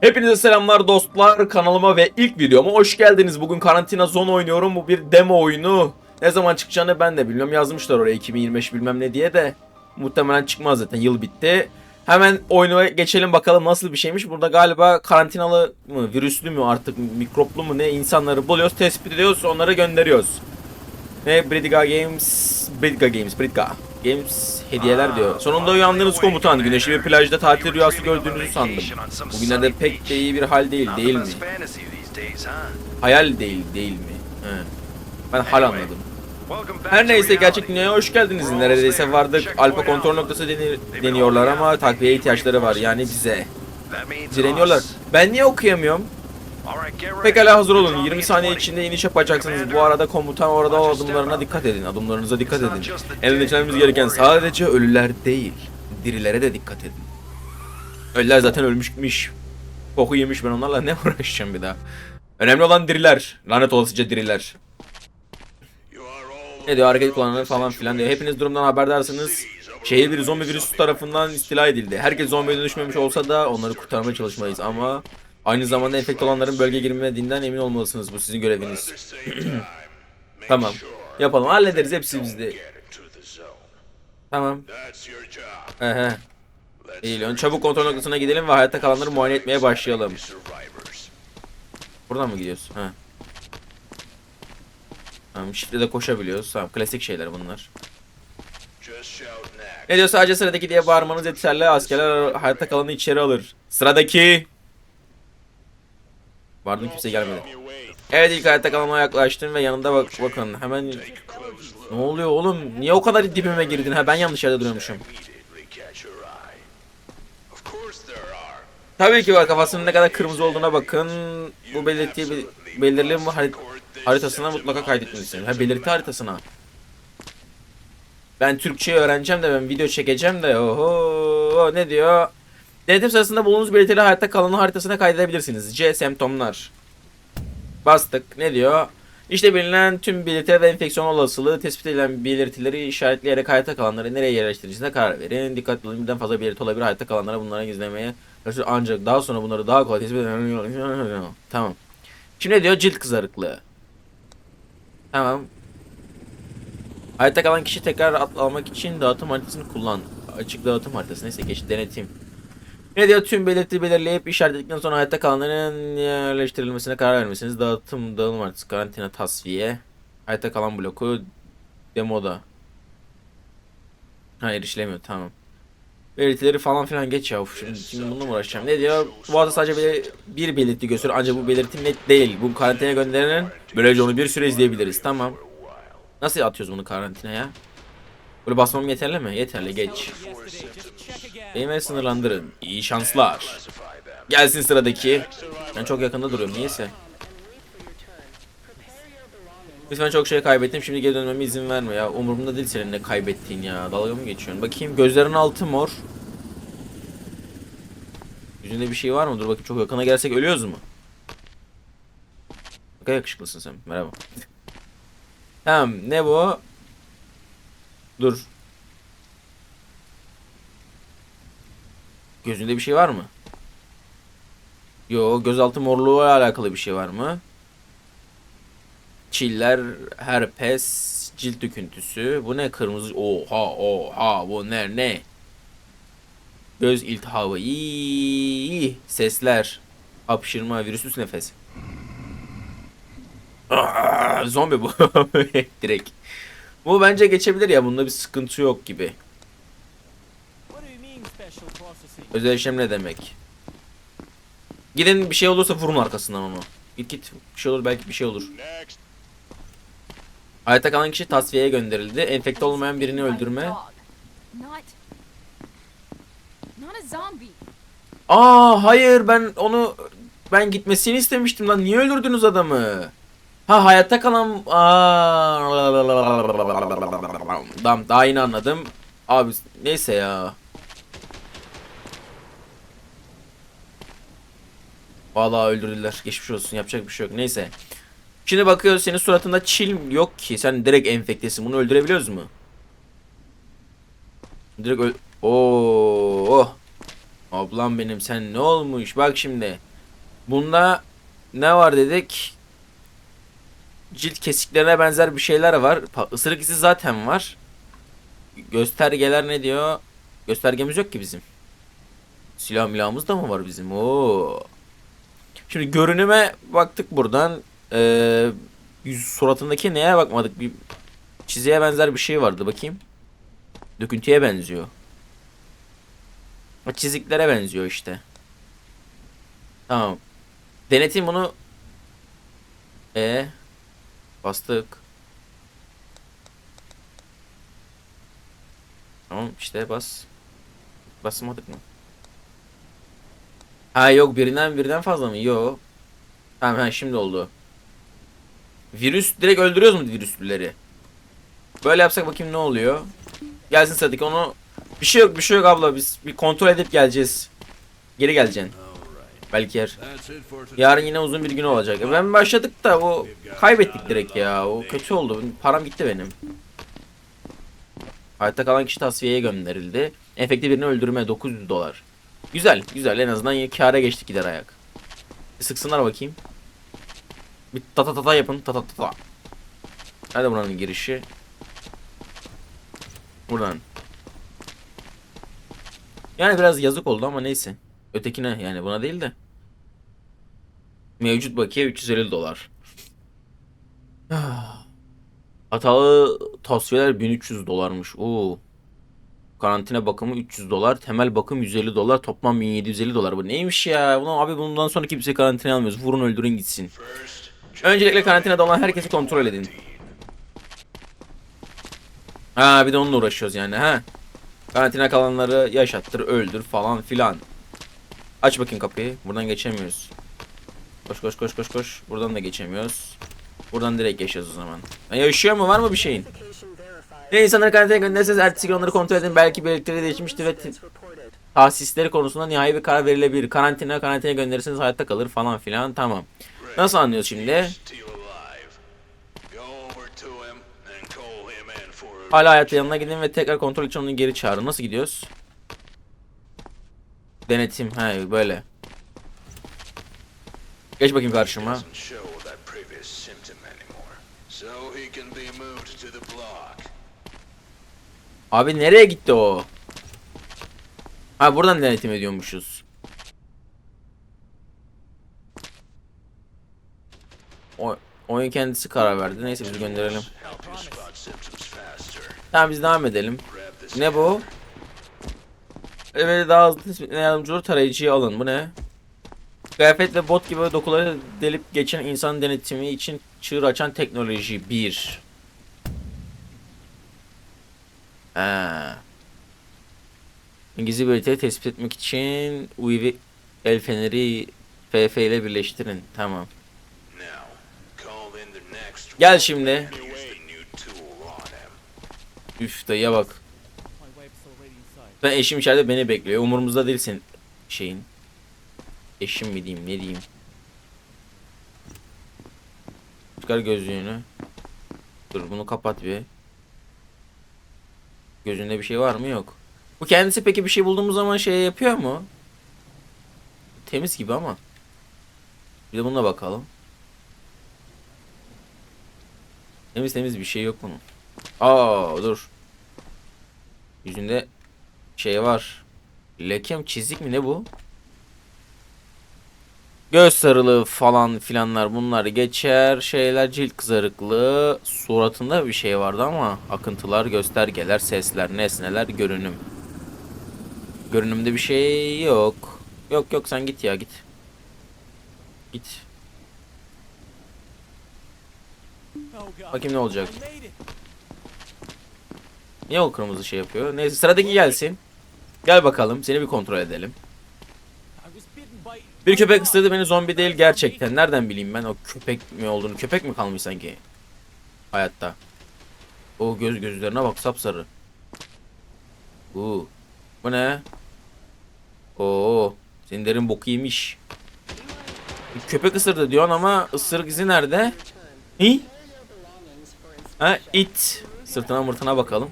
Hepinize selamlar dostlar kanalıma ve ilk videoma hoş geldiniz. Bugün karantina zone oynuyorum. Bu bir demo oyunu. Ne zaman çıkacağını ben de bilmiyorum. Yazmışlar oraya 2025 bilmem ne diye de. Muhtemelen çıkmaz zaten yıl bitti. Hemen oyuna geçelim bakalım nasıl bir şeymiş. Burada galiba karantinalı mı, virüslü mü artık mikroplu mu ne insanları buluyoruz, tespit ediyoruz, onları gönderiyoruz. Ne Bridiga Games, Bridiga Games, Bridiga Games hediyeler diyor. Sonunda uyandınız komutan. Güneşli bir plajda tatil rüyası gördüğünüzü sandım. Bugünlerde pek de iyi bir hal değil, değil mi? Hayal değil, değil mi? He. Ben hal anladım. Her neyse gerçek dünyaya hoş geldiniz. Neredeyse vardık. Alfa kontrol noktası deni- deniyorlar ama takviye ihtiyaçları var. Yani bize. Direniyorlar. Ben niye okuyamıyorum? Pekala hazır olun. 20 saniye içinde iniş yapacaksınız. Bu arada komutan orada adımlarına dikkat edin. Adımlarınıza dikkat edin. Endişelenmemiz gereken sadece ölüler değil. Dirilere de dikkat edin. Ölüler zaten ölmüşmüş. Koku yemiş ben onlarla ne uğraşacağım bir daha. Önemli olan diriler. Lanet olasıca diriler. Ne diyor hareket kullananlar falan filan diyor. Hepiniz durumdan haberdarsınız. Şehir bir zombi virüsü tarafından istila edildi. Herkes zombiye dönüşmemiş olsa da onları kurtarmaya çalışmalıyız ama aynı zamanda enfekte olanların bölgeye girmediğinden emin olmalısınız. Bu sizin göreviniz. tamam. Yapalım. Hallederiz hepsi bizde. Tamam. Ehe. İyi lan. Çabuk kontrol noktasına gidelim ve hayatta kalanları muayene etmeye başlayalım. Buradan mı gidiyoruz? Ha. Tamam, şifre de koşabiliyoruz. Tamam, klasik şeyler bunlar. Ne diyor sadece sıradaki diye bağırmanız yeterli. Askerler hayatta kalanı içeri alır. Sıradaki. Vardım kimse gelmedi. Evet ilk hayatta kalana yaklaştım ve yanında bak bakın hemen ne oluyor oğlum? Niye o kadar dibime girdin? Ha ben yanlış yerde duruyormuşum. Tabii ki var kafasının ne kadar kırmızı olduğuna bakın. Bu belirtiyi bir- belirli mi harit haritasına mutlaka kaydetmelisiniz. Ha belirti haritasına. Ben Türkçe öğreneceğim de ben video çekeceğim de oho ne diyor? Denetim sırasında bulunduğunuz belirtileri hayatta kalanı haritasına kaydedebilirsiniz. C semptomlar. Bastık. Ne diyor? İşte bilinen tüm belirtiler ve enfeksiyon olasılığı tespit edilen belirtileri işaretleyerek hayatta kalanları nereye yerleştireceğinize karar verin. Dikkatli olun birden fazla belirti olabilir hayatta kalanlara bunlara gizlemeye ancak daha sonra bunları daha kolay tespit eden... Tamam. Şimdi ne diyor? Cilt kızarıklığı. Tamam. Hayatta kalan kişi tekrar atlamak için dağıtım haritasını kullan. Açık dağıtım haritası neyse geç denetim. Diyor tüm belirti belirleyip işaretledikten sonra hayatta kalanların yerleştirilmesine karar vermesiniz. Dağıtım, dağılım haritası, karantina, tasfiye. Hayatta kalan bloku demoda. Hayır işlemiyor tamam. Belirtileri falan filan geç ya. Uf, Şimdi, şimdi bununla mı uğraşacağım? Ne diyor? Bu arada sadece bir, bir belirti gösteriyor ancak bu belirti net değil. Bu karantinaya gönderilen böylece onu bir süre izleyebiliriz. Tamam. Nasıl atıyoruz bunu karantinaya? Böyle basmam yeterli mi? Yeterli geç. Eğime sınırlandırın. İyi şanslar. Gelsin sıradaki. Ben çok yakında duruyorum niyeyse. Lütfen çok şey kaybettim. Şimdi geri dönmeme izin verme ya. Umurumda değil senin ne kaybettiğin ya. Dalga mı geçiyorsun? Bakayım gözlerin altı mor. Yüzünde bir şey var mı? Dur bakayım çok yakına gelsek ölüyoruz mu? Ne yakışıklısın sen. Merhaba. Tamam ne bu? Dur. Gözünde bir şey var mı? Yo gözaltı morluğuyla alakalı bir şey var mı? Çiller, herpes, cilt döküntüsü. Bu ne kırmızı? Oha oha bu ne ne? Göz iltihabı. İyi, sesler. Hapşırma, virüsüs nefes. Aa, zombi bu. Direkt. Bu bence geçebilir ya. Bunda bir sıkıntı yok gibi. Özel işlem ne demek? Gidin bir şey olursa vurun arkasından onu. Git git. Bir şey olur belki bir şey olur. Hayatta kalan kişi tasfiyeye gönderildi. Enfekte olmayan birini öldürme. Aa hayır ben onu ben gitmesini istemiştim lan. Niye öldürdünüz adamı? Ha hayatta kalan Tamam daha yeni anladım. Abi neyse ya. Vallahi öldürdüler. Geçmiş olsun. Yapacak bir şey yok. Neyse. Şimdi bakıyoruz senin suratında çil yok ki. Sen direkt enfektesin. Bunu öldürebiliyoruz mu? Direkt öl... Oo. Ablam benim sen ne olmuş? Bak şimdi. Bunda ne var dedik? Cilt kesiklerine benzer bir şeyler var. Isırık izi zaten var. Göstergeler ne diyor? Göstergemiz yok ki bizim. Silah milahımız da mı var bizim? Oo. Şimdi görünüme baktık buradan. Ee, yüz suratındaki neye bakmadık? Bir çizgiye benzer bir şey vardı bakayım. Döküntüye benziyor. O çiziklere benziyor işte. Tamam. Denetim bunu e bastık. Tamam işte bas. Basmadık mı? Ha yok birinden birden fazla mı? Yok. Tamam ha şimdi oldu. Virüs direkt öldürüyoruz mu virüslüleri? Böyle yapsak bakayım ne oluyor? Gelsin Sadık onu bir şey yok bir şey yok abla biz bir kontrol edip geleceğiz. Geri geleceksin. Belki yer. Yarın yine uzun bir gün olacak. E Ben başladık da o kaybettik direkt ya. O kötü oldu. Param gitti benim. Hayatta kalan kişi tasfiyeye gönderildi. Efektif birini öldürme 900 dolar. Güzel, güzel. En azından kâra geçtik gider ayak. Bir sıksınlar bakayım. Bir tata tata yapın. Tata tata. Nerede buranın girişi? Buradan. Yani biraz yazık oldu ama neyse. Ötekine yani buna değil de. Mevcut bakiye 350 dolar. Hatalı tasfiyeler 1300 dolarmış. Oo. Karantina bakımı 300 dolar. Temel bakım 150 dolar. Toplam 1750 dolar. Bu neymiş ya? Ulan abi bundan sonra kimse karantinaya almıyoruz. Vurun öldürün gitsin. Öncelikle karantinada olan herkesi kontrol edin. Ha bir de onunla uğraşıyoruz yani ha. Karantina kalanları yaşattır, öldür falan filan. Aç bakayım kapıyı. Buradan geçemiyoruz. Koş koş koş koş koş. Buradan da geçemiyoruz. Buradan direkt geçiyoruz o zaman. Ya yaşıyor mu? Var mı bir şeyin? Ne insanları karantinaya gönderirseniz ertesi gün onları kontrol edin. Belki belirtileri değişmiştir ve tahsisleri konusunda nihai bir karar verilebilir. Karantina karantinaya gönderirseniz hayatta kalır falan filan. Tamam. Nasıl anlıyoruz şimdi? Hala hayatta yanına gidin ve tekrar kontrol için onu geri çağırın. Nasıl gidiyoruz? Denetim. He böyle. To the block. Abi nereye gitti o? Ha buradan denetim ediyormuşuz. O, oyun kendisi karar verdi. Neyse biz gönderelim. Tamam biz devam edelim. Ne bu? Evet daha hızlı yardımcı olur tarayıcıyı alın. Bu ne? Kıyafet ve bot gibi dokuları delip geçen insan denetimi için çığır açan teknoloji 1. Ha. İngilizce belirtileri tespit etmek için UV el feneri FF ile birleştirin. Tamam. Gel şimdi. Üf dayıya bak. Ben eşim içeride beni bekliyor. Umurumuzda değil senin şeyin. Eşim mi diyeyim ne diyeyim. Çıkar gözlüğünü. Dur bunu kapat bir. Gözünde bir şey var mı yok. Bu kendisi peki bir şey bulduğumuz zaman şey yapıyor mu? Temiz gibi ama. Bir de bununla bakalım. Temiz temiz bir şey yok bunun. Aa dur. Yüzünde şey var. Leke mi çizik mi ne bu? Göz sarılığı falan filanlar bunlar geçer. Şeyler cilt kızarıklığı. Suratında bir şey vardı ama akıntılar, göstergeler, sesler, nesneler, görünüm. Görünümde bir şey yok. Yok yok sen git ya git. Git. Bakayım ne olacak. Niye o kırmızı şey yapıyor? Neyse sıradaki gelsin. Gel bakalım seni bir kontrol edelim. Bir köpek ısırdı beni zombi değil gerçekten. Nereden bileyim ben o köpek mi olduğunu. Köpek mi kalmış sanki? Hayatta. O göz gözlerine bak sapsarı. Uuu. Bu ne? Oo. Senin derin boku yemiş. Bir köpek ısırdı diyorsun ama ısırık izi nerede? Hi? Ha it. Sırtına mırtına bakalım.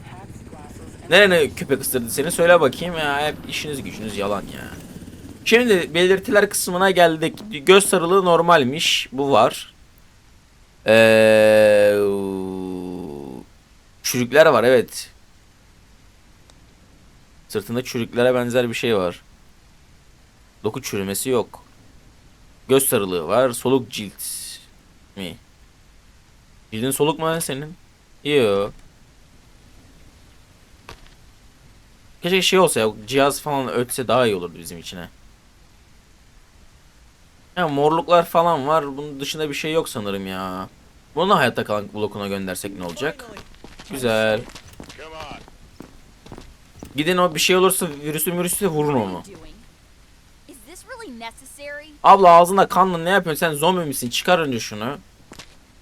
Nerene köpek ısırdı seni söyle bakayım ya hep işiniz gücünüz yalan ya. Şimdi belirtiler kısmına geldik. Göz sarılığı normalmiş. Bu var. Ee, çürükler var evet. Sırtında çürüklere benzer bir şey var. Doku çürümesi yok. Göz sarılığı var. Soluk cilt mi? Cildin soluk mu lan senin? Yok. Keşke şey olsa ya cihaz falan ötse daha iyi olurdu bizim içine. Ya morluklar falan var. Bunun dışında bir şey yok sanırım ya. Bunu hayatta kalan blokuna göndersek ne olacak? Güzel. Gidin o bir şey olursa virüsü virüsü vurun onu. Abla ağzında kanla ne yapıyorsun? Sen zombi misin? Çıkar önce şunu.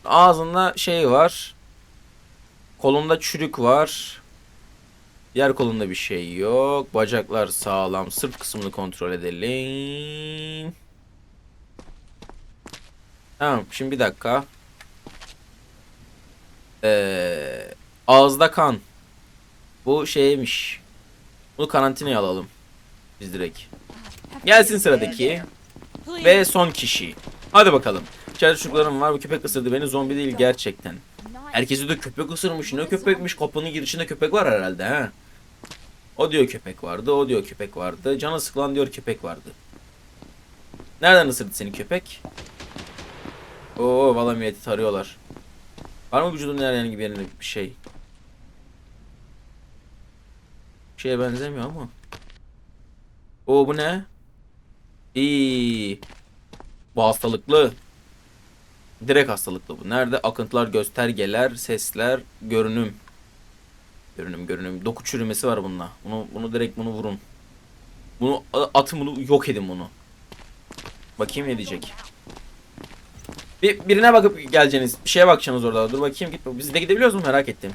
Ağzında şey var. Kolunda çürük var. Diğer kolunda bir şey yok. Bacaklar sağlam. Sırt kısmını kontrol edelim. Tamam şimdi bir dakika. Ee, ağızda kan. Bu şeymiş. Bunu karantinaya alalım. Biz direkt. Gelsin sıradaki. Ve son kişi. Hadi bakalım. İçeride çocuklarım var. Bu köpek ısırdı beni. Zombi değil gerçekten. Herkesi de köpek ısırmış. Ne köpekmiş? Kapının girişinde köpek var herhalde ha. O diyor köpek vardı. O diyor köpek vardı. Canı sıkılan diyor köpek vardı. Nereden ısırdı seni köpek? Oo valla milleti tarıyorlar. Var mı vücudun herhangi bir yerinde bir şey? Bir şeye benzemiyor ama. Oo bu ne? İyi. Bu hastalıklı. Direkt hastalıklı bu. Nerede? Akıntılar, göstergeler, sesler, görünüm. Görünüm, görünüm. Doku çürümesi var bununla. Bunu bunu direkt bunu vurun. Bunu atın bunu yok edin bunu. Bakayım ne diyecek. Bir, birine bakıp geleceksiniz. Bir şeye bakacaksınız orada. Dur bakayım git. Biz de gidebiliyoruz mu merak ettim.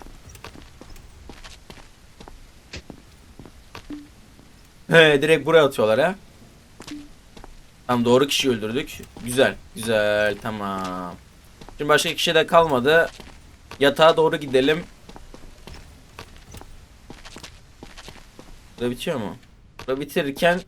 He direkt buraya atıyorlar ha. Tamam doğru kişiyi öldürdük. Güzel. Güzel. Tamam. Şimdi başka kişi de kalmadı. Yatağa doğru gidelim. Burada bitiyor mu? Burada bitirirken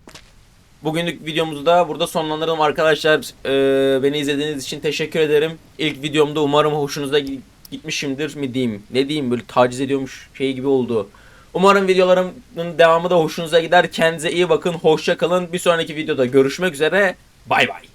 bugünlük videomuzu da burada sonlandıralım arkadaşlar. Ee, beni izlediğiniz için teşekkür ederim. İlk videomda umarım hoşunuza gi- gitmişimdir mi diyeyim. Ne diyeyim böyle taciz ediyormuş şey gibi oldu. Umarım videolarımın devamı da hoşunuza gider. Kendinize iyi bakın. Hoşça kalın. Bir sonraki videoda görüşmek üzere. Bay bay.